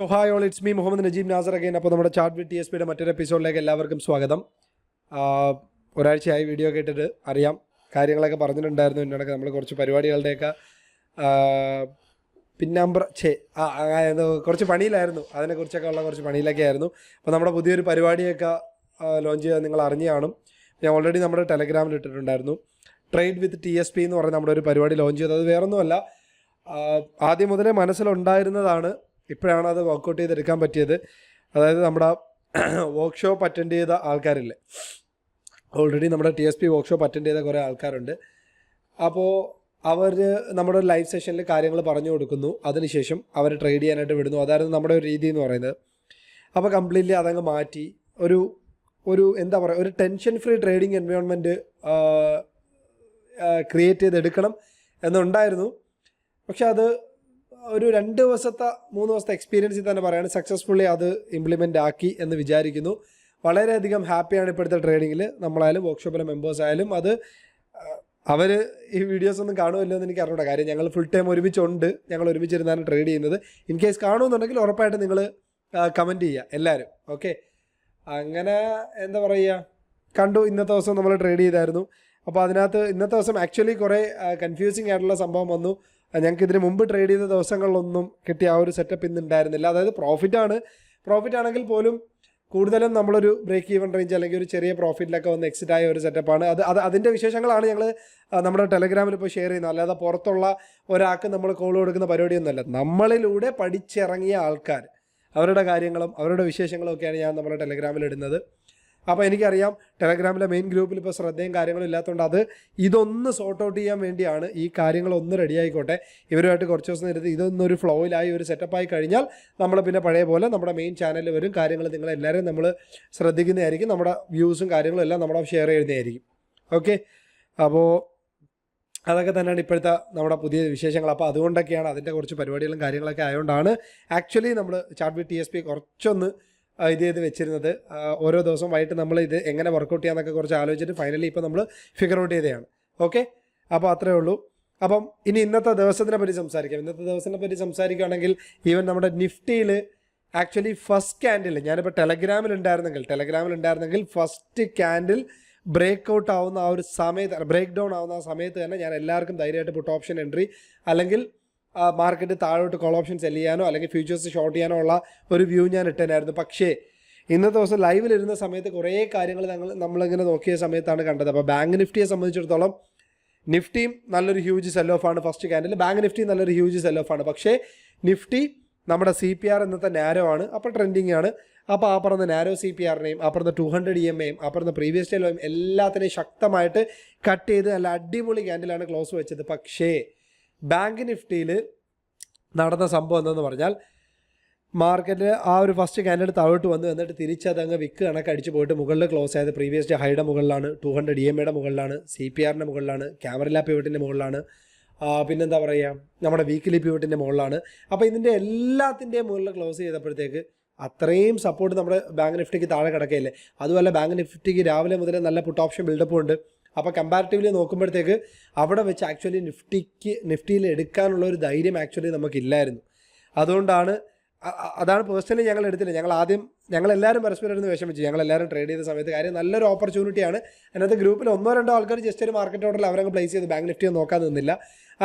Hi all it's me Muhammad Najeeb Nasar again അപ്പോൾ നമ്മുടെ chart വിത്ത് T S പിയുടെ മറ്റൊരു എപ്പിസോഡിലേക്ക് എല്ലാവർക്കും സ്വാഗതം. ഒരാഴ്ചയായി വീഡിയോ കേട്ടിട്ട് അറിയാം. കാര്യങ്ങളൊക്കെ പറഞ്ഞിട്ടുണ്ടായിരുന്നു. എന്നൊക്കെ നമ്മൾ കുറച്ച് പരിപാടികളുടെയൊക്കെ ആഹ് പിന്നാമ്പറ ഛേ ആ കുറച്ച് പണിയിലായിരുന്നു. അതിനെക്കുറിച്ചൊക്കെ ഉള്ള കുറച്ച് പണിയിലൊക്കെ ആയിരുന്നു അപ്പോൾ നമ്മുടെ പുതിയൊരു പരിപാടിയൊക്കെ ലോഞ്ച് ചെയ്ത് നിങ്ങൾ അറിഞ്ഞു കാണും ഞാൻ ഓൾറെഡി നമ്മുടെ ടെലഗ്രാമിൽ ഇട്ടിട്ടുണ്ടായിരുന്നു. Trade with T S P എന്ന് പറഞ്ഞ നമ്മുടെ ഒരു പരിപാടി ലോഞ്ച് ചെയ്തത് വേറൊന്നുമല്ല. ആഹ് ആദ്യം മുതലേ മനസ്സിലുണ്ടായിരുന്നതാണ് ഇപ്പോഴാണ് അത് വർക്കൗട്ട് ചെയ്തെടുക്കാൻ പറ്റിയത്. അതായത് നമ്മുടെ വർക്ക്ഷോപ്പ് അറ്റൻഡ് ചെയ്ത ആൾക്കാരില്ലേ? ഓൾറെഡി നമ്മുടെ T S P workshop attend ചെയ്ത കുറേ ആൾക്കാരുണ്ട്. അപ്പോൾ അവർ നമ്മുടെ ലൈവ് സെഷനിൽ കാര്യങ്ങൾ പറഞ്ഞു കൊടുക്കുന്നു. അതിനുശേഷം അവർ ട്രേഡ് ചെയ്യാനായിട്ട് വിടുന്നു. അതായിരുന്നു നമ്മുടെ ഒരു രീതി എന്ന് പറയുന്നത്. അപ്പോൾ കംപ്ലീറ്റ്ലി അതങ്ങ് മാറ്റി. ഒരു ഒരു എന്താ പറയുക ഒരു tension free trading environment create ചെയ്തെടുക്കണം എന്നുണ്ടായിരുന്നു. പക്ഷെ അത് ഒരു രണ്ട് ദിവസത്തെ മൂന്ന് ദിവസത്തെ എക്സ്പീരിയൻസിൽ തന്നെ പറയുകയാണ് സക്സസ്ഫുള്ളി അത് ഇംപ്ലിമെന്റ് ആക്കി എന്ന് വിചാരിക്കുന്നു. വളരെയധികം ഹാപ്പിയാണ് ഇപ്പോഴത്തെ ട്രേഡിങ്ങിൽ നമ്മളായാലും വർക്ക്ഷോപ്പിലെ മെമ്പേഴ്സ് ആയാലും അത് അവർ ഈ വീഡിയോസ് ഒന്നും കാണുമല്ലോ എന്ന് എനിക്ക് അറിഞ്ഞൂടാ. കാര്യം ഞങ്ങൾ ഫുൾ ടൈം ഒരുമിച്ചുണ്ട്. ഞങ്ങൾ ഒരുമിച്ചിരുന്നാണ് ട്രേഡ് ചെയ്യുന്നത്. ഇൻ കേസ് കാണുമെന്നുണ്ടെങ്കിൽ ഉറപ്പായിട്ട് നിങ്ങൾ കമന്റ് ചെയ്യുക എല്ലാവരും. ഓക്കെ അങ്ങനെ എന്താ പറയുക? കണ്ടു ഇന്നത്തെ ദിവസം നമ്മൾ ട്രേഡ് ചെയ്തായിരുന്നു. അപ്പോൾ അതിനകത്ത് ഇന്നത്തെ ദിവസം ആക്ച്വലി കുറേ കൺഫ്യൂസിങ് ആയിട്ടുള്ള സംഭവം വന്നു. ഞങ്ങൾക്ക് ഇതിന് മുമ്പ് ട്രേഡ് ചെയ്ത ദിവസങ്ങളിലൊന്നും കിട്ടിയ ആ ഒരു സെറ്റപ്പ് ഇന്ന് ഉണ്ടായിരുന്നില്ല. അതായത് പ്രോഫിറ്റ് ആണ്. പ്രോഫിറ്റ് ആണെങ്കിൽ പോലും കൂടുതലും നമ്മളൊരു ബ്രേക്ക് ഈവൻ റേഞ്ച് അല്ലെങ്കിൽ ഒരു ചെറിയ പ്രോഫിറ്റിലൊക്കെ വന്ന് എക്സിറ്റ് ആയ ഒരു സെറ്റപ്പാണ് അത് അത് അതിന്റെ വിശേഷങ്ങളാണ് ഞങ്ങൾ നമ്മുടെ ടെലഗ്രാമിൽ ഇപ്പോൾ ഷെയർ ചെയ്യുന്നത്. അല്ലാതെ പുറത്തുള്ള ഒരാൾക്ക് നമ്മൾ കോൾ കൊടുക്കുന്ന പരിപാടിയൊന്നുമല്ല നമ്മളിലൂടെ പഠിച്ചിറങ്ങിയ ആൾക്കാർ അവരുടെ കാര്യങ്ങളും അവരുടെ വിശേഷങ്ങളും ഒക്കെയാണ് ഞാൻ നമ്മുടെ ടെലഗ്രാമിൽ ഇടുന്നത്. അപ്പോൾ എനിക്കറിയാം ടെലഗ്രാമിലെ മെയിൻ ഗ്രൂപ്പിൽ ഇപ്പോൾ ശ്രദ്ധയും കാര്യങ്ങളും ഇല്ലാത്തതുകൊണ്ട് അത് ഇതൊന്ന് സോർട്ട് ഔട്ട് ചെയ്യാൻ വേണ്ടിയാണ് ഈ കാര്യങ്ങളൊന്ന് റെഡി ആയിക്കോട്ടെ. ഇവരുമായിട്ട് കുറച്ച് ദിവസം നേരത്തെ ഇതൊന്നൊരു ഫ്ലോയിലായി ഒരു സെറ്റപ്പായി കഴിഞ്ഞാൽ നമ്മൾ പിന്നെ പഴയ പോലെ നമ്മുടെ മെയിൻ ചാനലിൽ വരും. കാര്യങ്ങൾ നിങ്ങളെല്ലാവരും നമ്മൾ ശ്രദ്ധിക്കുന്നതായിരിക്കും. നമ്മുടെ വ്യൂസും കാര്യങ്ങളും എല്ലാം നമ്മുടെ ഷെയർ ചെയ്യുന്നതായിരിക്കും. ഓക്കെ അപ്പോൾ അതൊക്കെ തന്നെയാണ് ഇപ്പോഴത്തെ നമ്മുടെ പുതിയ വിശേഷങ്ങൾ. അപ്പോൾ അതുകൊണ്ടൊക്കെയാണ് അതിന്റെ കുറച്ച് പരിപാടികളും കാര്യങ്ങളൊക്കെ ആയതുകൊണ്ടാണ് ആക്ച്വലി നമ്മൾ chart V T S P കുറച്ചൊന്ന് ഇത് ചെയ്ത് വെച്ചിരുന്നത്. ഓരോ ദിവസവും വൈകിട്ട് നമ്മൾ ഇത് എങ്ങനെ വർക്കൗട്ട് ചെയ്യാമെന്നൊക്കെ കുറച്ച് ആലോചിച്ചിട്ട് ഫൈനലി ഇപ്പോൾ നമ്മൾ ഫിഗർ ഔട്ട് ചെയ്തതാണ്. ഓക്കെ അപ്പോൾ അത്രേ ഉള്ളൂ. അപ്പം ഇനി ഇന്നത്തെ ദിവസത്തിനെ പറ്റി സംസാരിക്കാം. ഇന്നത്തെ ദിവസത്തിനെ പറ്റി സംസാരിക്കുകയാണെങ്കിൽ ഈവൻ നമ്മുടെ നിഫ്റ്റിയിൽ ആക്ച്വലി ഫസ്റ്റ് ക്യാൻഡിൽ ഞാനിപ്പോൾ ടെലഗ്രാമിൽ ഉണ്ടായിരുന്നെങ്കിൽ ടെലഗ്രാമിൽ ഉണ്ടായിരുന്നെങ്കിൽ ഫസ്റ്റ് ക്യാൻഡിൽ ബ്രേക്ക് ഔട്ട് ആവുന്ന ആ ഒരു സമയത്ത് ബ്രേക്ക് ഡൗൺ ആവുന്ന ആ സമയത്ത് തന്നെ ഞാൻ എല്ലാവർക്കും ധൈര്യമായിട്ട് പുട്ട് ഓപ്ഷൻ എൻട്രി അല്ലെങ്കിൽ മാർക്കറ്റ് താഴോട്ട് കോൾ ഓപ്ഷൻ സെൽ ചെയ്യാനോ അല്ലെങ്കിൽ ഫ്യൂച്ചേഴ്സ് ഷോർട്ട് ചെയ്യാനോ ഉള്ള ഒരു വ്യൂ ഞാൻ ഇട്ടേനായിരുന്നു. പക്ഷേ ഇന്നത്തെ ദിവസം ലൈവിലിരുന്ന സമയത്ത് കുറേ കാര്യങ്ങൾ ഞങ്ങൾ നമ്മളിങ്ങനെ നോക്കിയ സമയത്താണ് കണ്ടത്. അപ്പോൾ ബാങ്ക് നിഫ്റ്റിയെ സംബന്ധിച്ചിടത്തോളം നിഫ്റ്റിയും നല്ലൊരു ഹ്യൂജ് സെൽ ഓഫ് ആണ് ഫസ്റ്റ് ക്യാൻഡിൽ ബാങ്ക് നിഫ്റ്റി നല്ലൊരു ഹ്യൂജ് സെൽ ഓഫ് ആണ്. പക്ഷേ നിഫ്റ്റി നമ്മുടെ സി പി ആർ ഇന്നത്തെ നാരോ ആണ്. അപ്പോൾ ട്രെൻഡിങ് ആണ്. അപ്പോൾ ആ പറഞ്ഞ നാരോ സി പി ആറിനെയും ആ പറഞ്ഞ ടു ഹൺഡ്രഡ് ഇ എം എയും ആ പറഞ്ഞ പ്രീവിയസ് ലോയും എല്ലാത്തിനെയും ശക്തമായിട്ട് കട്ട് ചെയ്ത് നല്ല അടിപൊളി ക്യാൻഡിലാണ് ക്ലോസ് വെച്ചത്. പക്ഷേ ബാങ്ക് നിഫ്റ്റിയിൽ നടന്ന സംഭവം എന്തെന്ന് പറഞ്ഞാൽ മാർക്കറ്റ് ആ ഒരു ഫസ്റ്റ് ക്യാൻഡിൽ താഴോട്ട് വന്നു എന്നിട്ട് തിരിച്ചത് അങ്ങ് വിക്ക് കണക്ക് അടിച്ച് പോയിട്ട് മുകളിൽ ക്ലോസ് ആയത് പ്രീവിയസ് ഡേ ഹൈയുടെ മുകളിലാണ് ടു ഹൺഡ്രഡ് ഇ എം എയുടെ മുകളിലാണ് സി പി ആറിന്റെ മുകളിലാണ് ക്യാമറ പിവറ്റിന്റെ മുകളിലാണ് പിന്നെന്താ പറയുക നമ്മുടെ വീക്കിലി പ്യൂട്ടിന്റെ മുകളിലാണ്. അപ്പോൾ ഇതിന്റെ എല്ലാത്തിന്റെയും മുകളിൽ ക്ലോസ് ചെയ്തപ്പോഴത്തേക്ക് അത്രയും സപ്പോർട്ട് നമ്മുടെ ബാങ്ക് നിഫ്റ്റിക്ക് താഴെ കിടക്കുകയില്ലേ അതുമല്ല ബാങ്ക് നിഫ്റ്റിക്ക് രാവിലെ മുതലേ നല്ല പുട്ട് ഓപ്ഷൻ ബിൽഡപ്പും ഉണ്ട്. അപ്പോൾ കമ്പാരിറ്റീവ്ലി നോക്കുമ്പോഴത്തേക്ക് അവിടെ വെച്ച് ആക്ച്വലി നിഫ്റ്റിക്ക് നിഫ്റ്റിയിൽ എടുക്കാനുള്ള ഒരു ധൈര്യം ആക്ച്വലി നമുക്കില്ലായിരുന്നു. അതുകൊണ്ടാണ് അതാണ് പേഴ്സണലി ഞങ്ങൾ എടുത്തില്ല. ഞങ്ങൾ ആദ്യം ഞങ്ങൾ എല്ലാവരും പരസ്പരം ഇരുന്ന് വിഷമിച്ചു. ഞങ്ങൾ എല്ലാവരും ട്രേഡ് ചെയ്ത സമയത്ത് കാര്യം നല്ലൊരു ഓപ്പർച്യൂണിറ്റിയാണ് അതിനകത്ത് ഗ്രൂപ്പിൽ ഒന്നോ രണ്ടോ ആൾക്കാർ ജസ്റ്റ് ഒരു മാർക്കറ്റ് ഓർഡറിൽ അവരങ്ങ് പ്ലേസ് ചെയ്ത് ബാങ്ക് നിഫ്റ്റി നോക്കാൻ നിന്നില്ല.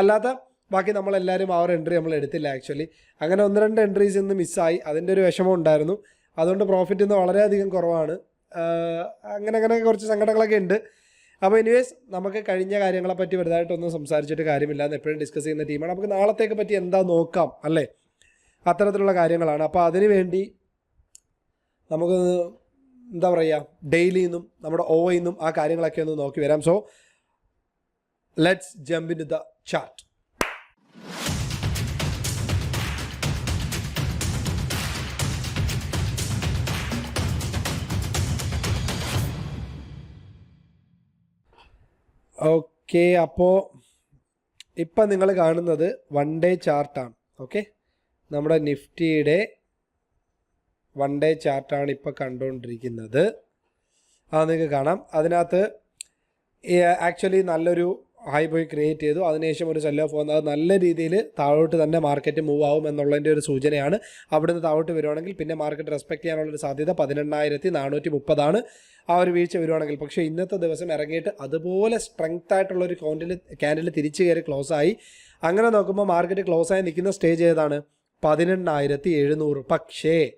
അല്ലാത്ത ബാക്കി നമ്മളെല്ലാവരും ആ ഒരു എൻട്രി നമ്മൾ എടുത്തില്ല ആക്ച്വലി അങ്ങനെ ഒന്ന് രണ്ട് എൻട്രീസ് ഇന്ന് മിസ്സായി അതിന്റെ ഒരു വിഷമം ഉണ്ടായിരുന്നു. അതുകൊണ്ട് പ്രോഫിറ്റ് ഇന്ന് വളരെയധികം കുറവാണ്. അങ്ങനെ അങ്ങനെ കുറച്ച് സങ്കടങ്ങളൊക്കെ ഉണ്ട്. അപ്പോൾ എനിവേസ് നമുക്ക് കഴിഞ്ഞ കാര്യങ്ങളെ പറ്റി വലുതായിട്ടൊന്നും സംസാരിച്ചിട്ട് കാര്യമില്ല. എന്ന് എപ്പോഴും ഡിസ്കസ് ചെയ്യുന്ന ടീമാണ് നമുക്ക് നാളത്തേക്ക് പറ്റി എന്താ നോക്കാം അല്ലേ? അത്തരത്തിലുള്ള കാര്യങ്ങളാണ്. അപ്പോൾ അതിനു വേണ്ടി നമുക്ക് എന്താ പറയുക ഡെയിലി നിന്നും നമ്മുടെ ഓ നിന്നും ആ കാര്യങ്ങളൊക്കെ ഒന്ന് നോക്കി വരാം. So let's jump in the chart okay അപ്പോൾ ഇപ്പം നിങ്ങൾ കാണുന്നത് വൺ ഡേ ചാർട്ടാണ് ഓക്കെ നമ്മുടെ നിഫ്റ്റിയുടെ വൺ ഡേ ചാർട്ടാണ് ഇപ്പോൾ കണ്ടുകൊണ്ടിരിക്കുന്നത്. അത് നിങ്ങൾക്ക് കാണാം. അതിനകത്ത് ആക്ച്വലി നല്ലൊരു ഹൈ പോയി ക്രിയേറ്റ് ചെയ്തു. അതിനുശേഷം ഒരു സെല്ലോ ഓഫ് അത് നല്ല രീതിയിൽ താഴോട്ട് തന്നെ മാർക്കറ്റ് മൂവ് ആവും എന്നുള്ളതിന്റെ ഒരു സൂചനയാണ്. അവിടുന്ന് താഴോട്ട് വരുവാണെങ്കിൽ പിന്നെ മാർക്കറ്റ് റെസ്പെക്ട് ചെയ്യാനുള്ളൊരു സാധ്യത പതിനെണ്ണായിരത്തി നാനൂറ്റി മുപ്പതാണ് ആ ഒരു വീഴ്ച വരുവാണെങ്കിൽ. പക്ഷേ ഇന്നത്തെ ദിവസം ഇറങ്ങിയിട്ട് അതുപോലെ സ്ട്രെങ്ത് ആയിട്ടുള്ള ഒരു കോൻഡിൽ ക്യാൻഡിൽ തിരിച്ചു കയറി ക്ലോസ് ആയി. അങ്ങനെ നോക്കുമ്പോൾ മാർക്കറ്റ് ക്ലോസ് ആയി നിൽക്കുന്ന സ്റ്റേജ് ഏതാണ്? പതിനെണ്ണായിരത്തി എഴുന്നൂറ്. പക്ഷേ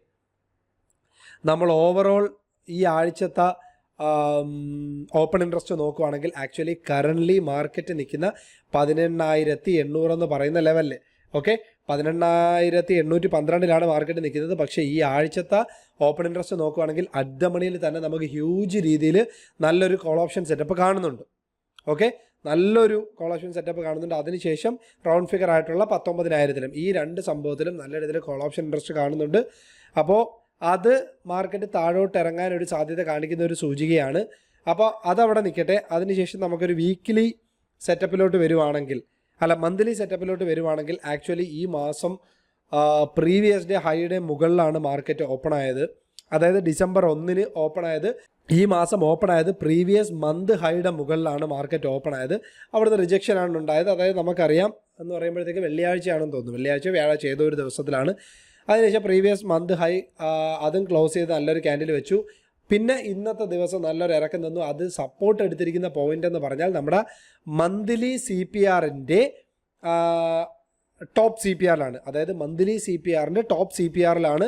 നമ്മൾ ഓവറോൾ ഈ ആഴ്ചത്തെ ഓപ്പൺ ഇൻട്രസ്റ്റ് നോക്കുവാണെങ്കിൽ ആക്ച്വലി കറന്റ്ലി മാർക്കറ്റ് നിൽക്കുന്ന പതിനെണ്ണായിരത്തി എണ്ണൂറ് എന്ന് പറയുന്ന ലെവലിൽ ഓക്കെ പതിനെണ്ണായിരത്തി എണ്ണൂറ്റി പന്ത്രണ്ടിലാണ് മാർക്കറ്റ് നിൽക്കുന്നത്. പക്ഷേ ഈ ആഴ്ചത്തെ ഓപ്പൺ ഇൻട്രസ്റ്റ് നോക്കുവാണെങ്കിൽ അഡ്ഡമണിയിൽ തന്നെ നമുക്ക് ഹ്യൂജ് രീതിയിൽ നല്ലൊരു കോൾ ഓപ്ഷൻ സെറ്റപ്പ് കാണുന്നുണ്ട്. ഓക്കെ നല്ലൊരു കോൾ ഓപ്ഷൻ സെറ്റപ്പ് കാണുന്നുണ്ട്. അതിനുശേഷം റൗണ്ട് ഫിഗർ ആയിട്ടുള്ള പത്തൊമ്പതിനായിരത്തിലും ഈ രണ്ട് സംഭവത്തിലും നല്ല രീതിയിൽ കോൾ ഓപ്ഷൻ ഇൻട്രസ്റ്റ് കാണുന്നുണ്ട്. അപ്പോൾ അത് മാർക്കറ്റ് താഴോട്ട് ഇറങ്ങാൻ ഒരു സാധ്യത കാണിക്കുന്ന ഒരു സൂചികയാണ്. അപ്പോൾ അതവിടെ നിൽക്കട്ടെ. അതിനുശേഷം നമുക്കൊരു വീക്ക്ലി സെറ്റപ്പിലോട്ട് വരുവാണെങ്കിൽ അല്ല മന്ത്ലി സെറ്റപ്പിലോട്ട് വരുവാണെങ്കിൽ ആക്ച്വലി ഈ മാസം പ്രീവിയസ് ഡേ ഹൈയുടെ മുകളിലാണ് മാർക്കറ്റ് ഓപ്പൺ ആയത്. അതായത് ഡിസംബർ ഒന്നിന് ഓപ്പൺ ആയത്. ഈ മാസം ഓപ്പൺ ആയത് പ്രീവിയസ് മന്ത് ഹൈയുടെ മുകളിലാണ് മാർക്കറ്റ് ഓപ്പൺ ആയത്. അവിടുന്ന് റിജക്ഷൻ ആണ് ഉണ്ടായത്. അതായത് നമുക്കറിയാം എന്ന് പറയുമ്പോഴത്തേക്ക് വെള്ളിയാഴ്ചയാണെന്ന് തോന്നുന്നു. വെള്ളിയാഴ്ച വ്യാഴാഴ്ച ഏതോ ഒരു ദിവസത്തിലാണ്. അതിനുശേഷം പ്രീവിയസ് മന്ത് ഹൈ അതും ക്ലോസ് ചെയ്ത് നല്ലൊരു ക്യാൻഡിൽ വെച്ചു. പിന്നെ ഇന്നത്തെ ദിവസം നല്ലൊരു ഇറക്കം തന്നു. അത് സപ്പോർട്ട് എടുത്തിരിക്കുന്ന പോയിന്റ് എന്ന് പറഞ്ഞാൽ നമ്മുടെ മന്ത്ലി സി പി ആറിന്റെ ടോപ്പ് സി പി ആറിലാണ് അതായത് മന്ത്ലി സി പി ആറിന്റെ ടോപ്പ് സി പി ആറിലാണ്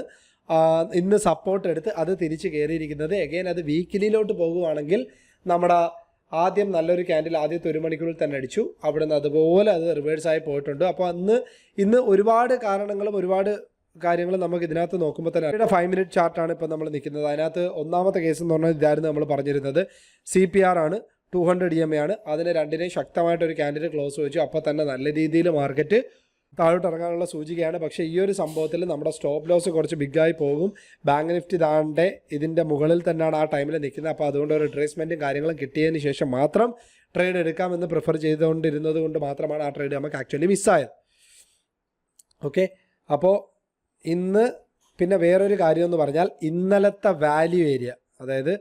ഇന്ന് സപ്പോർട്ട് എടുത്ത് അത് തിരിച്ച് കയറിയിരിക്കുന്നത് എഗെയിൻ അത് വീക്കിലിയിലോട്ട് പോകുവാണെങ്കിൽ നമ്മുടെ ആദ്യം നല്ലൊരു ക്യാൻഡിൽ ആദ്യത്തെ ഒരു മണിക്കൂറിൽ തന്നെ അടിച്ചു. അവിടെ നിന്ന് അതുപോലെ അത് റിവേഴ്സായി പോയിട്ടുണ്ട്. അപ്പോൾ അന്ന് ഇന്ന് ഒരുപാട് കാരണങ്ങളും ഒരുപാട് കാര്യങ്ങൾ നമുക്ക് ഇതിനകത്ത് നോക്കുമ്പോൾ തന്നെ ഇവിടെ ഫൈവ് മിനിറ്റ് ചാർട്ടാണ് ഇപ്പോൾ നമ്മൾ നിൽക്കുന്നത് അതിനകത്ത് ഒന്നാമത്തെ കേസ് എന്ന് പറഞ്ഞാൽ ഇതായിരുന്നു നമ്മൾ പറഞ്ഞിരുന്നത്. സി പി ആർ ആണ് two hundred E M A ആണ്. അതിന് രണ്ടിനെയും ശക്തമായിട്ടൊരു ക്യാൻഡിൽ ക്ലോസ് വെച്ചു. അപ്പോൾ തന്നെ നല്ല രീതിയിൽ മാർക്കറ്റ് താഴോട്ട് ഇറങ്ങാനുള്ള സൂചികയാണ്. പക്ഷേ ഈ ഒരു സംഭവത്തിൽ നമ്മുടെ സ്റ്റോപ്പ് ലോസ് കുറച്ച് ബിഗായി പോകും. ബാങ്ക് നിഫ്റ്റി താണ്ടെ ഇതിന്റെ മുകളിൽ തന്നെയാണ് ആ ടൈമിൽ നിൽക്കുന്നത് അപ്പോൾ അതുകൊണ്ട് ഒരു ട്രേസ്മെന്റും കാര്യങ്ങളും കിട്ടിയതിന് ശേഷം മാത്രം ട്രേഡ് എടുക്കാമെന്ന് പ്രിഫർ ചെയ്തുകൊണ്ടിരുന്നത് കൊണ്ട് മാത്രമാണ് ആ ട്രേഡ് നമുക്ക് ആക്ച്വലി മിസ്സായത് ഓക്കെ അപ്പോൾ ഇന്ന് പിന്നെ വേറൊരു കാര്യം എന്ന് പറഞ്ഞാൽ ഇന്നലത്തെ വാല്യൂ ഏരിയ അതായത്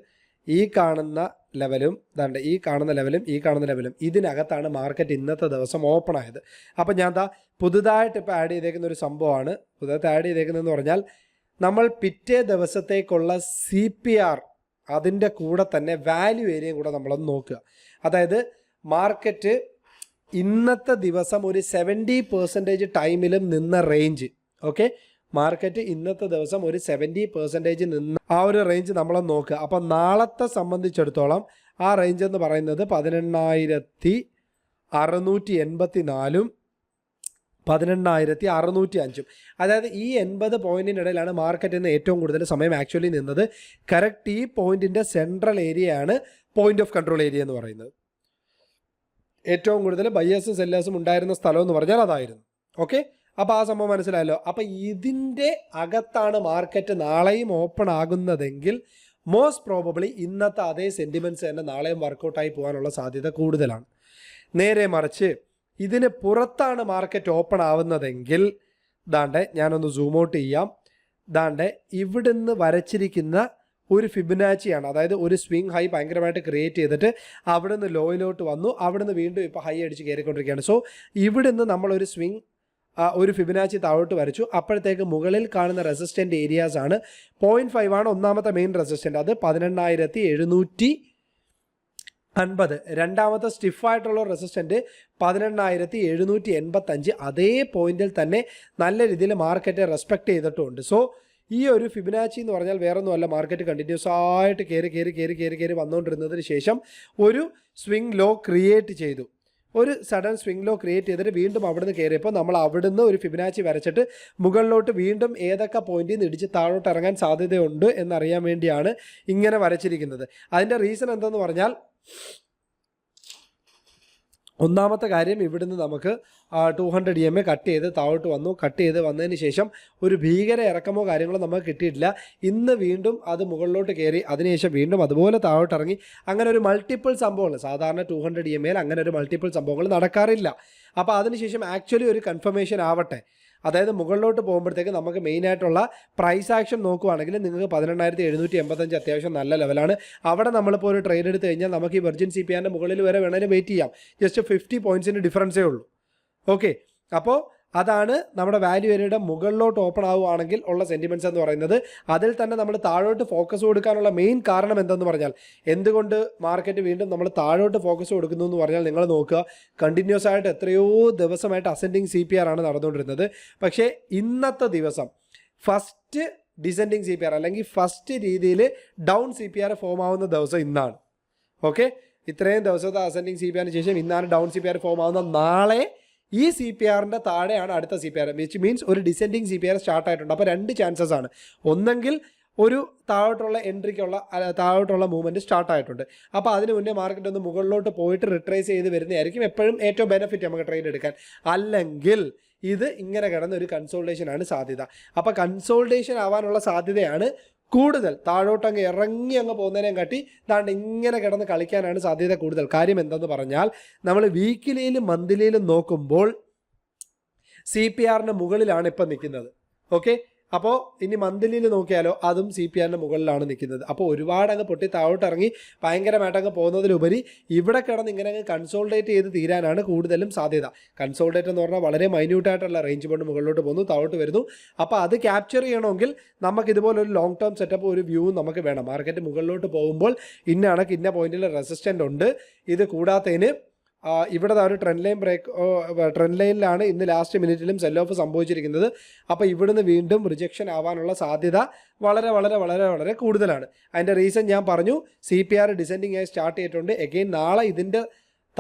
ഈ കാണുന്ന ലെവലും ഇതാണ്ട് ഈ കാണുന്ന ലെവലും ഈ കാണുന്ന ലെവലും ഇതിനകത്താണ് മാർക്കറ്റ് ഇന്നത്തെ ദിവസം ഓപ്പൺ ആയത്. അപ്പോൾ ഞാൻ ദാ പുതുതായിട്ട് ഇപ്പോൾ ആഡ് ചെയ്തേക്കുന്ന ഒരു സംഭവമാണ്. പുതുതായിട്ട് ആഡ് ചെയ്തേക്കുന്നതെന്ന് പറഞ്ഞാൽ നമ്മൾ പിറ്റേ ദിവസത്തേക്കുള്ള സി പി ആർ അതിന്റെ കൂടെ തന്നെ വാല്യൂ ഏരിയയും കൂടെ നമ്മളൊന്ന് നോക്കുക. അതായത് മാർക്കറ്റ് ഇന്നത്തെ ദിവസം ഒരു സെവന്റി പെർസെന്റേജ് ടൈമിലും നിന്ന റേഞ്ച് ഓക്കെ മാർക്കറ്റ് ഇന്നത്തെ ദിവസം ഒരു സെവന്റി പെർസെന്റേജ് നിന്ന് ആ ഒരു റേഞ്ച് നമ്മൾ നോക്കുക. അപ്പം നാളത്തെ സംബന്ധിച്ചിടത്തോളം ആ റേഞ്ച് എന്ന് പറയുന്നത് പതിനെണ്ണായിരത്തി അറുന്നൂറ്റി എൺപത്തി നാലും പതിനെണ്ണായിരത്തി അറുന്നൂറ്റി അഞ്ചും അതായത് ഈ എൺപത് പോയിന്റിനിടയിലാണ് മാർക്കറ്റ് ഇന്ന് ഏറ്റവും കൂടുതൽ സമയം ആക്ച്വലി നിന്നത്. കറക്റ്റ് ഈ പോയിന്റിന്റെ സെൻട്രൽ ഏരിയയാണ് പോയിന്റ് ഓഫ് കൺട്രോൾ ഏരിയ എന്ന് പറയുന്നത്. ഏറ്റവും കൂടുതൽ ബയ്യേഴ്സും സെല്ലേഴ്സും ഉണ്ടായിരുന്ന സ്ഥലം എന്ന് പറഞ്ഞാൽ അതായിരുന്നു. ഓക്കെ അപ്പോൾ ആ സംഭവം മനസ്സിലായല്ലോ. അപ്പോൾ ഇതിന്റെ അകത്താണ് മാർക്കറ്റ് നാളെയും ഓപ്പൺ ആകുന്നതെങ്കിൽ മോസ്റ്റ് പ്രോബബ്ലി ഇന്നത്തെ അതേ സെന്റിമെന്റ്സ് തന്നെ നാളെയും വർക്കൗട്ടായി പോകാനുള്ള സാധ്യത കൂടുതലാണ്. നേരെ മറിച്ച് ഇതിന് പുറത്താണ് മാർക്കറ്റ് ഓപ്പൺ ആവുന്നതെങ്കിൽ ദാണ്ടെ ഞാനൊന്ന് സൂം ഔട്ട് ചെയ്യാം. ദാണ്ടെ ഇവിടുന്ന് വരച്ചിരിക്കുന്ന ഒരു ഫിബിനാച്ചിയാണ് അതായത് ഒരു സ്വിങ് ഹൈ ഭയങ്കരമായിട്ട് ക്രിയേറ്റ് ചെയ്തിട്ട് അവിടുന്ന് ലോയിലോട്ട് വന്നു. അവിടുന്ന് വീണ്ടും ഇപ്പോൾ ഹൈ അടിച്ച് കയറിക്കൊണ്ടിരിക്കുകയാണ്. സോ ഇവിടുന്ന് നമ്മളൊരു സ്വിങ് ആ ഒരു ഫിബിനാച്ചി താഴോട്ട് വരച്ചു. അപ്പോഴത്തേക്ക് മുകളിൽ കാണുന്ന റെസിസ്റ്റന്റ് ഏരിയാസ് ആണ്. പോയിന്റ് ഫൈവ് ആണ് ഒന്നാമത്തെ മെയിൻ റെസിസ്റ്റന്റ് അത് പതിനെണ്ണായിരത്തി എഴുന്നൂറ്റി അൻപത് രണ്ടാമത്തെ സ്റ്റിഫായിട്ടുള്ള റെസിസ്റ്റന്റ് പതിനെണ്ണായിരത്തി എഴുന്നൂറ്റി എൺപത്തഞ്ച് അതേ പോയിന്റിൽ തന്നെ നല്ല രീതിയിൽ മാർക്കറ്റ് റെസ്പെക്ട് ചെയ്തിട്ടുമുണ്ട് സോ ഈ ഒരു ഫിബിനാച്ചി എന്ന് പറഞ്ഞാൽ വേറൊന്നുമല്ല. മാർക്കറ്റ് കണ്ടിന്യൂസ് ആയിട്ട് കയറി കയറി കയറി കയറി കയറി വന്നുകൊണ്ടിരുന്നതിന് ശേഷം ഒരു സ്വിംഗ് ലോ ക്രിയേറ്റ് ചെയ്തു. ഒരു സഡൻ സ്വിംഗ് ലോ ക്രിയേറ്റ് ചെയ്തിട്ട് വീണ്ടും അവിടുന്ന് കയറിയപ്പോൾ നമ്മൾ അവിടുന്ന് ഒരു ഫിബിനാച്ചി വരച്ചിട്ട് മുകളിലോട്ട് വീണ്ടും ഏതൊക്കെ പോയിന്റിൽ നിന്ന് ഇടിച്ച് താഴോട്ട് ഇറങ്ങാൻ സാധ്യതയുണ്ട് എന്നറിയാൻ വേണ്ടിയാണ് ഇങ്ങനെ വരച്ചിരിക്കുന്നത്. അതിന്റെ റീസൺ എന്തെന്ന് പറഞ്ഞാൽ ഒന്നാമത്തെ കാര്യം ഇവിടുന്ന് നമുക്ക് two hundred E M A cut ചെയ്ത് താഴോട്ട് വന്നു. കട്ട് ചെയ്ത് വന്നതിന് ശേഷം ഒരു ഭീകര ഇറക്കമോ കാര്യങ്ങളോ നമുക്ക് കിട്ടിയിട്ടില്ല. ഇന്ന് വീണ്ടും അത് മുകളിലോട്ട് കയറി അതിനുശേഷം വീണ്ടും അതുപോലെ താഴോട്ട് ഇറങ്ങി അങ്ങനെ ഒരു മൾട്ടിപ്പിൾ സംഭവങ്ങൾ സാധാരണ ടു ഹൺഡ്രഡ് ഇ എം എയിൽ അങ്ങനെ ഒരു മൾട്ടിപ്പിൾ സംഭവങ്ങൾ നടക്കാറില്ല. അപ്പോൾ അതിനുശേഷം ആക്ച്വലി ഒരു കൺഫർമേഷൻ ആവട്ടെ. അതായത് മുകളിലോട്ട് പോകുമ്പോഴത്തേക്ക് നമുക്ക് മെയിനായിട്ടുള്ള പ്രൈസ് ആക്ഷൻ നോക്കുവാണെങ്കിൽ നിങ്ങൾക്ക് പതിനെണ്ണായിരത്തി എഴുന്നൂറ്റി എൺപത്തഞ്ച് അത്യാവശ്യം നല്ല ലെവലാണ് അവിടെ നമ്മളിപ്പോൾ ഒരു ട്രേഡ് എടുത്ത് കഴിഞ്ഞാൽ നമുക്ക് ഈ വെർജിൻ സി പി ആറിന്റെ മുകളിൽ വരെ വേണമെങ്കിൽ വെയിറ്റ് ചെയ്യാം. ജസ്റ്റ് ഫിഫ്റ്റി പോയിന്റ്സിന്റെ ഡിഫറൻസേ ഉള്ളൂ. ഓക്കെ അപ്പോൾ അതാണ് നമ്മുടെ വാല്യൂ ഏരിയയുടെ മുകളിലോട്ട് ഓപ്പൺ ആവുകയാണെങ്കിൽ ഉള്ള സെന്റിമെന്റ്സ് എന്ന് പറയുന്നത്. അതിൽ തന്നെ നമ്മൾ താഴോട്ട് ഫോക്കസ് കൊടുക്കാനുള്ള മെയിൻ കാരണം എന്തെന്ന് പറഞ്ഞാൽ എന്തുകൊണ്ട് മാർക്കറ്റ് വീണ്ടും നമ്മൾ താഴോട്ട് ഫോക്കസ് കൊടുക്കുന്നു എന്ന് പറഞ്ഞാൽ നിങ്ങൾ നോക്കുക കണ്ടിന്യൂസ് ആയിട്ട് എത്രയോ ദിവസമായിട്ട് അസെൻഡിങ് സി പി ആർ ആണ് നടന്നുകൊണ്ടിരുന്നത്. പക്ഷേ ഇന്നത്തെ ദിവസം first descending C P R അല്ലെങ്കിൽ ഫസ്റ്റ് രീതിയിൽ down C P R form ആവുന്ന ദിവസം ഇന്നാണ്. ഓക്കെ ഇത്രയും ദിവസത്തെ അസെൻഡിങ് സി പി ആറിന് ശേഷം ഇന്നാണ് down C P R form ആവുന്ന നാളെ ഈ സി പി ആറിന്റെ താഴെയാണ് അടുത്ത C P R which means ഒരു descending C P R start ആയിട്ടുണ്ട് അപ്പോൾ രണ്ട് ചാൻസസ് ആണ്. ഒന്നെങ്കിൽ ഒരു താഴോട്ടുള്ള എൻട്രിക്കുള്ള താഴോട്ടുള്ള മൂവ്മെന്റ് സ്റ്റാർട്ട് ആയിട്ടുണ്ട് അപ്പോൾ അതിന് മുന്നേ മാർക്കറ്റ് ഒന്ന് മുകളിലോട്ട് പോയിട്ട് റിട്രേസ് ചെയ്ത് വരുന്നതായിരിക്കും എപ്പോഴും ഏറ്റവും ബെനിഫിറ്റ് നമുക്ക് ട്രേഡ് എടുക്കാൻ. അല്ലെങ്കിൽ ഇത് ഇങ്ങനെ കിടന്ന ഒരു കൺസോൾട്ടേഷൻ ആണ് സാധ്യത. അപ്പോൾ കൺസോൾട്ടേഷൻ ആവാനുള്ള സാധ്യതയാണ് കൂടുതൽ താഴോട്ടങ്ങ് ഇറങ്ങി അങ്ങ് പോകുന്നതിനെ കാട്ടി താണ്ട് ഇങ്ങനെ കിടന്ന് കളിക്കാനാണ് സാധ്യത കൂടുതൽ. കാര്യം എന്തെന്ന് പറഞ്ഞാൽ നമ്മൾ വീക്കിലിയിലും മന്ത്ലിയിലും നോക്കുമ്പോൾ സി പി ആറിന് മുകളിലാണ് ഇപ്പം നിൽക്കുന്നത്. ഓക്കെ? അപ്പോൾ ഇനി മന്ത്ലിയിൽ നോക്കിയാലോ അതും സി പി ആറിന്റെ മുകളിലാണ് നിൽക്കുന്നത്. അപ്പോൾ ഒരുപാട് അങ്ങ് പൊട്ടി താഴോട്ട് ഇറങ്ങി ഭയങ്കരമായിട്ട് അങ്ങ് പോകുന്നതിലുപരി ഇവിടെ കിടന്ന് ഇങ്ങനെ അങ്ങ് കൺസോൾട്ടേറ്റ് ചെയ്ത് തീരാനാണ് കൂടുതലും സാധ്യത. കൺസോൾഡേറ്റ് എന്ന് പറഞ്ഞാൽ വളരെ മൈന്യൂട്ടായിട്ടുള്ള റേഞ്ച് ബോണ്ട് മുകളിലോട്ട് പോകുന്നു താഴോട്ട് വരുന്നു. അപ്പോൾ അത് ക്യാപ്ചർ ചെയ്യണമെങ്കിൽ നമുക്ക് ഇതുപോലെ ഒരു ലോങ് ടേം സെറ്റപ്പ് ഒരു വ്യൂ നമുക്ക് വേണം. മാർക്കറ്റ് മുകളിലോട്ട് പോകുമ്പോൾ ഇന്ന കണക്ക് ഇന്ന പോയിന്റിൽ റെസിസ്റ്റന്റ് ഉണ്ട്. ഇത് കൂടാത്തതിന് ഇവിടെ ആ ഒരു ട്രെൻഡ് ലൈൻ ബ്രേക്ക് ട്രെൻഡ് ലൈനിലാണ് ഇന്ന് ലാസ്റ്റ് മിനിറ്റിലും സെൽ ഓഫ് സംഭവിച്ചിരിക്കുന്നത്. അപ്പോൾ ഇവിടുന്ന് വീണ്ടും റിജക്ഷൻ ആവാനുള്ള സാധ്യത വളരെ വളരെ വളരെ വളരെ കൂടുതലാണ്. അതിന്റെ റീസൺ ഞാൻ പറഞ്ഞു സി പി ആർ ഡിസെൻഡിങ് ആയി സ്റ്റാർട്ട് ചെയ്തിട്ടുണ്ട്. എഗെയിൻ നാളെ ഇതിന്റെ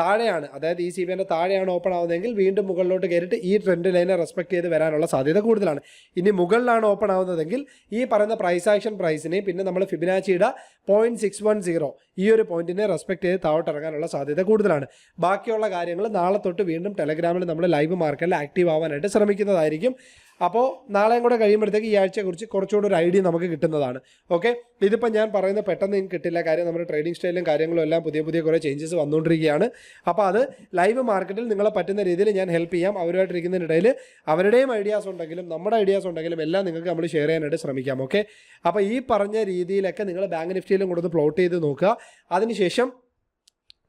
താഴെയാണ്. അതായത് ഈ സി ബി എന്റെ താഴെയാണ് ഓപ്പൺ ആവുന്നതെങ്കിൽ വീണ്ടും മുകളിലോട്ട് കയറിയിട്ട് ഈ ട്രെൻഡ് ലൈനെ റെസ്പെക്ട് ചെയ്ത് വരാനുള്ള സാധ്യത കൂടുതലാണ്. ഇനി മുകളിലാണ് ഓപ്പൺ ആവുന്നതെങ്കിൽ ഈ പറയുന്ന പ്രൈസ് ആക്ഷൻ പ്രൈസിനെ പിന്നെ നമ്മൾ ഫിബിനാച്ചിയുടെ പോയിന്റ് സിക്സ് വൺ സീറോ ഈ ഒരു പോയിന്റിനെ റെസ്പെക്ട് ചെയ്ത് താഴോട്ട് ഇറങ്ങാനുള്ള സാധ്യത കൂടുതലാണ്. ബാക്കിയുള്ള കാര്യങ്ങൾ നാളെ തൊട്ട് വീണ്ടും ടെലഗ്രാമിൽ നമ്മൾ ലൈവ് മാർക്കറ്റിൽ ആക്റ്റീവ് ആവാനായിട്ട് ശ്രമിക്കുന്നതായിരിക്കും. അപ്പോൾ നാളെയും കൂടെ കഴിയുമ്പോഴത്തേക്ക് ഈ ആഴ്ചയെക്കുറിച്ച് കുറച്ചുകൂടി ഒരു ഐഡിയ നമുക്ക് കിട്ടുന്നതാണ്. ഓക്കെ? ഇതിപ്പോൾ ഞാൻ പറയുന്നത് പെട്ടെന്ന് നിങ്ങൾക്ക് കിട്ടില്ല. കാര്യം നമ്മുടെ ട്രേഡിംഗ് സ്റ്റൈലും കാര്യങ്ങളും എല്ലാം പുതിയ പുതിയ കുറേ ചേഞ്ചസ് വന്നുകൊണ്ടിരിക്കുകയാണ് അപ്പോൾ അത് ലൈവ് മാർക്കറ്റിൽ നിങ്ങളെ പറ്റുന്ന രീതിയിൽ ഞാൻ ഹെൽപ്പ് ചെയ്യാം. അവരുമായിട്ടിരിക്കുന്നതിനിടയിൽ അവരുടെയും ഐഡിയാസ് ഉണ്ടെങ്കിലും നമ്മുടെ ഐഡിയാസ് ഉണ്ടെങ്കിലും എല്ലാം നിങ്ങൾക്ക് നമ്മൾ ഷെയർ ചെയ്യാനായിട്ട് ശ്രമിക്കാം. ഓക്കെ? അപ്പോൾ ഈ പറഞ്ഞ രീതിയിലൊക്കെ നിങ്ങൾ ബാങ്ക് നിഫ്റ്റിയിലും കൊടുത്ത് പ്ലോട്ട് ചെയ്ത് നോക്കുക. അതിനുശേഷം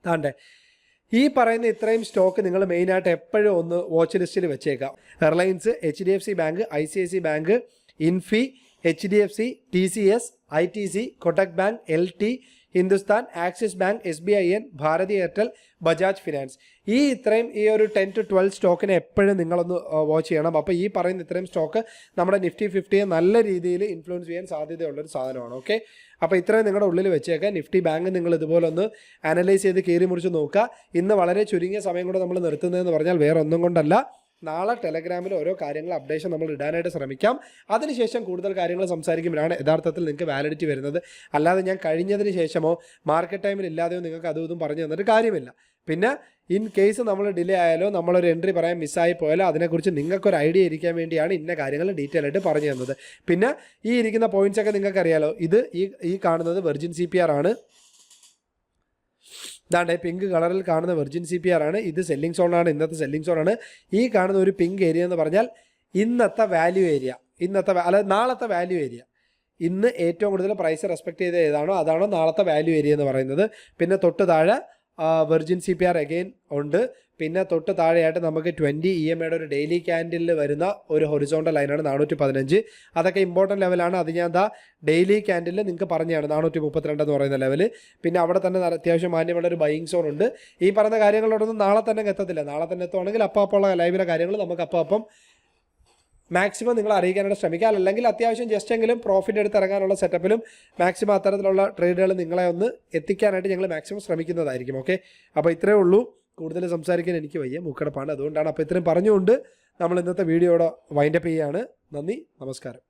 താണ്ടെ ഈ പറയുന്ന ഇത്രയും സ്റ്റോക്ക് നിങ്ങൾ മെയിനായിട്ട് എപ്പോഴും ഒന്ന് വാച്ച് ലിസ്റ്റിൽ വെച്ചേക്കാം. Reliance H D F C bank I C I C bank Infy H D F C T C S I T C Kotak bank L T Hindustan Axis bank S B I N Bharti Airtel Bajaj finance. ഈ ഇത്രയും ഈ ഒരു ten to twelve സ്റ്റോക്കിനെ എപ്പോഴും നിങ്ങളൊന്ന് watch ചെയ്യണം. അപ്പോൾ ഈ പറയുന്ന ഇത്രയും സ്റ്റോക്ക് നമ്മുടെ നിഫ്റ്റി ഫിഫ്റ്റിയെ നല്ല രീതിയിൽ ഇൻഫ്ലുവൻസ് ചെയ്യാൻ സാധ്യതയുള്ളൊരു സാധനമാണ് ഓക്കെ അപ്പോൾ ഇത്രയും നിങ്ങളുടെ ഉള്ളിൽ വെച്ചേക്കാം. നിഫ്റ്റി ബാങ്ക് നിങ്ങൾ ഇതുപോലെ ഒന്ന് അനലൈസ് ചെയ്ത് കീറി മുറിച്ച് നോക്കുക. ഇന്ന് വളരെ ചുരുങ്ങിയ സമയം കൂടെ നമ്മൾ നിർത്തുന്നതെന്ന് പറഞ്ഞാൽ വേറെ ഒന്നും കൊണ്ടല്ല. നാളെ ടെലഗ്രാമിൽ ഓരോ കാര്യങ്ങൾ അപ്ഡേഷൻ നമ്മൾ ഇടാനായിട്ട് ശ്രമിക്കാം. അതിനുശേഷം കൂടുതൽ കാര്യങ്ങൾ സംസാരിക്കുമ്പോഴാണ് യഥാർത്ഥത്തിൽ നിങ്ങൾക്ക് വാലിഡിറ്റി വരുന്നത്. അല്ലാതെ ഞാൻ കഴിഞ്ഞതിന് ശേഷമോ മാർക്കറ്റ് ടൈമിൽ ഇല്ലാതെയോ നിങ്ങൾക്ക് അതും ഇതും പറഞ്ഞു തന്നിട്ട് കാര്യമില്ല. പിന്നെ ഇൻ കേസ് നമ്മൾ ഡിലേ ആയാലോ നമ്മളൊരു എൻട്രി പറയാൻ മിസ്സായി പോയാലോ അതിനെക്കുറിച്ച് നിങ്ങൾക്കൊരു ഐഡിയ ഇരിക്കാൻ വേണ്ടിയാണ് ഇന്ന കാര്യങ്ങൾ ഡീറ്റെയിൽ ആയിട്ട് പറഞ്ഞു തന്നത്. പിന്നെ ഈ ഇരിക്കുന്ന പോയിന്റ്സ് ഒക്കെ നിങ്ങൾക്ക് അറിയാലോ ഇത് ഈ ഈ കാണുന്നത് വെർജിൻ സി പി ആർ ആണ്. ഇതാണ്ട് പിങ്ക് കളറിൽ കാണുന്ന വെർജിൻ സി പി ആർ ആണ്. ഇത് സെല്ലിംഗ് സോണാണ് ഇന്നത്തെ സെല്ലിംഗ് സോണാണ് ഈ കാണുന്ന ഒരു പിങ്ക് ഏരിയ എന്ന് പറഞ്ഞാൽ ഇന്നത്തെ വാല്യൂ ഏരിയ ഇന്നത്തെ അല്ല നാളത്തെ വാല്യൂ ഏരിയ ഇന്ന് ഏറ്റവും കൂടുതൽ പ്രൈസ് റെസ്പെക്ട് ചെയ്ത ഏതാണോ അതാണോ നാളത്തെ വാല്യൂ ഏരിയ എന്ന് പറയുന്നത്. പിന്നെ തൊട്ട് താഴെ virgin C P R again ഉണ്ട്. പിന്നെ തൊട്ട് താഴെയായിട്ട് നമുക്ക് ട്വന്റി ഇ എം ഐയുടെ ഒരു ഡെയിലി ക്യാൻഡിലിൽ വരുന്ന ഒരു ഹൊറിസോണ്ടൽ ലൈനാണ് നാനൂറ്റി പതിനഞ്ച് അതൊക്കെ ഇമ്പോർട്ടന്റ് ലെവലാണ് അത് ഞാൻ ദാ ഡെയിലി ക്യാൻഡിലിൽ നിങ്ങൾക്ക് പറഞ്ഞതാണ്. നാനൂറ്റി മുപ്പത്തിരണ്ട് എന്ന് പറയുന്ന ലെവൽ പിന്നെ അവിടെ തന്നെ അത്യാവശ്യം മാന്യമുള്ള ഒരു ബൈയിങ് സോൺ ഉണ്ട്. ഈ പറഞ്ഞ കാര്യങ്ങളോടൊന്നും നാളെ തന്നെ എത്തത്തില്ല. നാളെ തന്നെ എത്തുവാണെങ്കിൽ അപ്പം അപ്പോൾ ലൈവിലെ കാര്യങ്ങൾ നമുക്ക് അപ്പം അപ്പം മാക്സിമം നിങ്ങൾ അറിയിക്കാനായിട്ട് ശ്രമിക്കുക. അല്ലെങ്കിൽ അത്യാവശ്യം ജസ്റ്റ് എങ്കിലും പ്രോഫിറ്റ് എടുത്ത് ഇറങ്ങാനുള്ള സെറ്റപ്പിലും മാക്സിമം അത്തരത്തിലുള്ള ട്രേഡുകൾ നിങ്ങളെ ഒന്ന് എത്തിക്കാനായിട്ട് ഞങ്ങൾ മാക്സിമം ശ്രമിക്കുന്നതായിരിക്കും. ഓക്കെ അപ്പോൾ ഇത്രയേ ഉള്ളൂ. കൂടുതൽ സംസാരിക്കാൻ എനിക്ക് വയ്യ. മൂക്കടപ്പാണ്. അതുകൊണ്ടാണ് അപ്പോൾ ഇത്രയും പറഞ്ഞുകൊണ്ട് നമ്മൾ ഇന്നത്തെ വീഡിയോയുടെ വൈൻഡപ്പ് ചെയ്യുകയാണ്. നന്ദി. നമസ്കാരം.